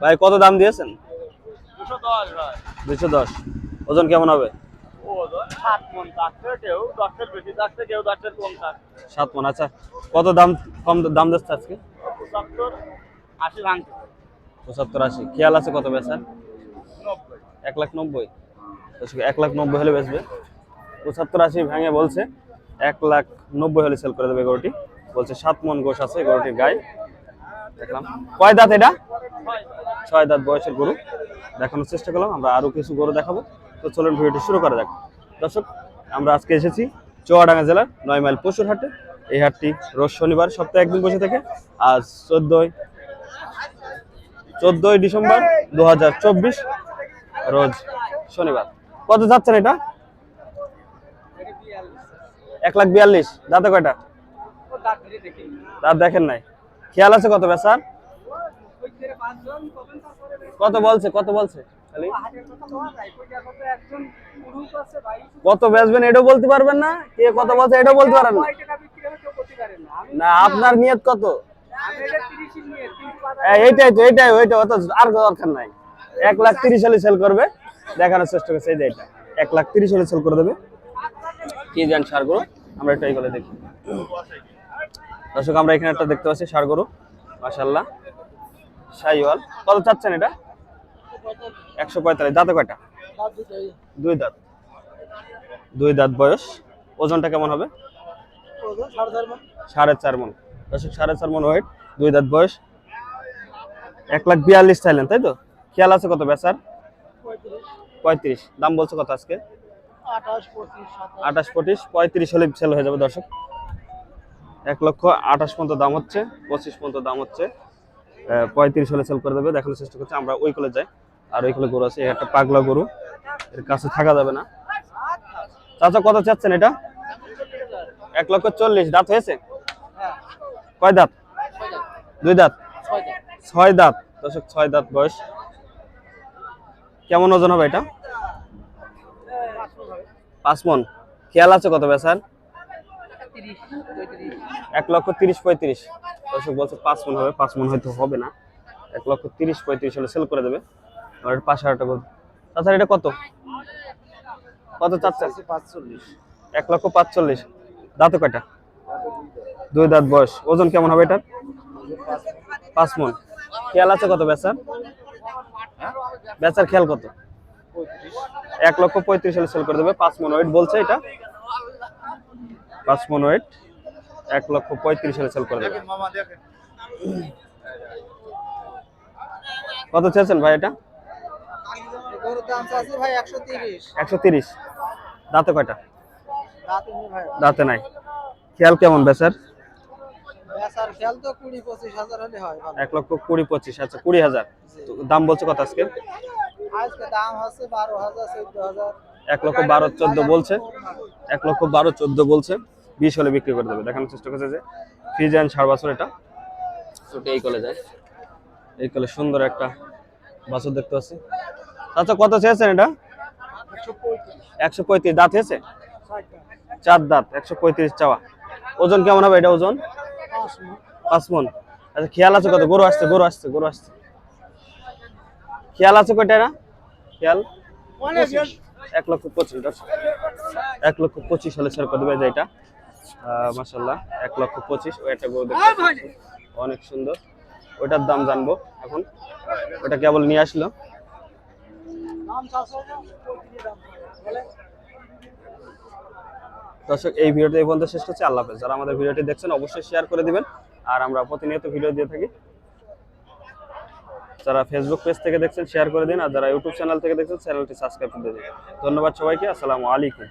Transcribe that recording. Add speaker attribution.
Speaker 1: ভাই কত দাম দিয়েছেন?
Speaker 2: দুশো দশ
Speaker 1: ওজন কেমন হবে?
Speaker 2: সাত মন
Speaker 1: আচ্ছা। কত দাম কম দাম দিচ্ছে আজকে?
Speaker 2: পঁচাত্তর আশি
Speaker 1: খেয়াল আছে কত বেচার এক লাখ নব্বই। এক লাখ নব্বই হলে বেচবে। পঁচাত্তর আশি ভেঙে বলছে। এক লাখ নব্বই হলে সেল করে দেবে গরুটি। বলছে সাত মন গোশ আছে গরুটির গায়ে। দেখলাম। কয় দাঁত এটা? ছয় দাঁত বয়সের গরু দেখানোর চেষ্টা করলাম, আমরা আরও কিছু গরু দেখাবো। তো চলুন ভিডিওটি শুরু করা যাক। দর্শক, আমরা আজকে এসেছি চুয়াডাঙ্গা জেলার নয় মাইল পশুর হাটে। এই হাটটি রোজ শনিবার, সপ্তাহে একদিন বসে থাকে। আজ চোদ্দই চোদ্দই ডিসেম্বর দুহাজার চব্বিশ, রোজ শনিবার। কত যাচ্ছেন এটা? এক লাখ বিয়াল্লিশ। দাঁতে কয়টা? দাঁত দেখেন নাই। খেয়াল আছে কত বেচার? কত বলছে? কত বলছে? কত বেচবেন এটাও বলতে পারবেন না? কে কত বলছে এটাও বলতে পারবেন না? আপনার নিয়ত কত? এইটাই তো, এইটাই ওইটা অত আর দরকার নাই। এক লাখ তিরিশ হলে সেল করবে। দেখানোর চেষ্টা করছে, এই যে এটা। এক লাখ তিরিশ হলে সেল করে দেবে। কি জান সার গরু আমরা একটা এইগুলো দেখি। দর্শক, আমরা এখানে একটা দেখতে পাচ্ছি সার গরু মাসাল্লাহ সাইওয়াল। কত চাচ্ছেন এটা? একশো পঁয়তাল্লিশ। দাঁতে কয়টা? দুই দাঁত। দুই দাঁত বয়স। ওজনটা কেমন হবে? সাড়ে চার মন। দর্শক, সাড়ে চার মন ওয়েট, দুই দাঁত বয়স। এক লাখ বিয়াল্লিশ চাইলেন, তাই তো? খেয়াল আছে কত বেচার? পঁয়ত্রিশ। দাম বলছে কত আজকে? আঠাশ পঁচিশ, পঁয়ত্রিশ হলে সেল হয়ে যাবে দর্শক। এক লক্ষ আঠাশ পর্যন্ত দাম হচ্ছে, পঁচিশ পর্যন্ত দাম হচ্ছে। পঁয়ত্রিশ হলে সেল করে দেবে। দেখানোর চেষ্টা করছে, আমরা ওই কোলে যাই। আর ওই কোলে গরু আছে একটা পাগলা গরু। এর কাছে থাকা যাবে না। চাচা, কত চাচ্ছেন এটা? এক লক্ষ চল্লিশ। দাঁত হয়েছে? কয় দাঁত? দুই দাঁত? ছয় দাঁত। দশক ছয় দাঁত বয়স। কেমন ওজন হবে এটা? পাঁচ মন। খেয়াল আছে কত বেচার? এক লক্ষ তিরিশ পঁয়ত্রিশ। দর্শক বলছে পাঁচ মন হবে পাঁচ মন হয়তো হবে না। এক লক্ষ তিরিশ পঁয়ত্রিশ হলে সেল করে দেবে। আর পাঁচ হাজার টাকা তাছাড়া এটা কত? কত চাচ্ছেন? এক লক্ষ পাঁচচল্লিশ। দাঁত কয়টা? দুই দাঁত বয়স। ওজন কেমন হবে এটার? পাঁচ মন। খেয়াল আছে কত বেচার? বেচার খেয়াল কত? এক লক্ষ পঁয়ত্রিশ হলে সেল করে দেবে। পাঁচ মন ওয়েট বলছে এটা। পাঁচ মন ওয়েট। এক লক্ষ পঁয়ত্রিশ হলে সেল করে দেবে। কত চেয়েছেন ভাই এটা?
Speaker 3: একশো তিরিশ।
Speaker 1: দাঁতে কয়টা? দাঁতে নাই খেয়াল কেমন বেচার?
Speaker 3: হাজার ভালো।
Speaker 1: এক লক্ষ কুড়ি পঁচিশ আচ্ছা কুড়ি হাজার। দাম বলছে কত আজকে?
Speaker 3: হাজার।
Speaker 1: এক লক্ষ বারো চোদ্দ বলছে। এক লক্ষ বারো চোদ্দ বলছে। বিশ হলে বিক্রি করে দেবে। দেখানোর চেষ্টা করছে যে ফ্রিজ অ্যান্ড সার বাছর এটা। ওটা এই কলে যায়। এই কলে সুন্দর একটা বাছর দেখতে পাচ্ছি। আচ্ছা কত চেয়েছেন এটা? একশো পঁয়ত্রিশ। দাঁত হয়েছে? চার দাঁত একশো পঁয়ত্রিশ চাওয়া। ওজন কেমন হবে এটা ওজন? পাঁচ মন। আচ্ছা খেয়াল আছে কত? গরু আসছে গরু আসছে গরু আসছে। খেয়াল আছে কয়টা না খেয়াল? এক লক্ষ পঁচিশ। এক লক্ষ পঁচিশ হলে করে দেবে যে এটা। মাসাল্লাহ এক লক্ষ পঁচিশ। ওই একটা গরু। অনেক সুন্দর। ওইটার দাম জানব এখন। ওটা কেবল নিয়ে আসলো। দর্শক এই ভিডিওটি এই পর্যন্ত শেষ করছি। আল্লাহ হাফেজ। যারা আমাদের ভিডিওটি দেখছেন অবশ্যই শেয়ার করে দিবেন। আর আমরা প্রতিনিয়ত ভিডিও দিয়ে থাকি। যারা ফেসবুক পেজ থেকে দেখছেন শেয়ার করে দিন। আর যারা ইউটিউব চ্যানেল থেকে দেখছেন চ্যানেলটি সাবস্ক্রাইব করে দিন। ধন্যবাদ সবাইকে। আসসালামু আলাইকুম।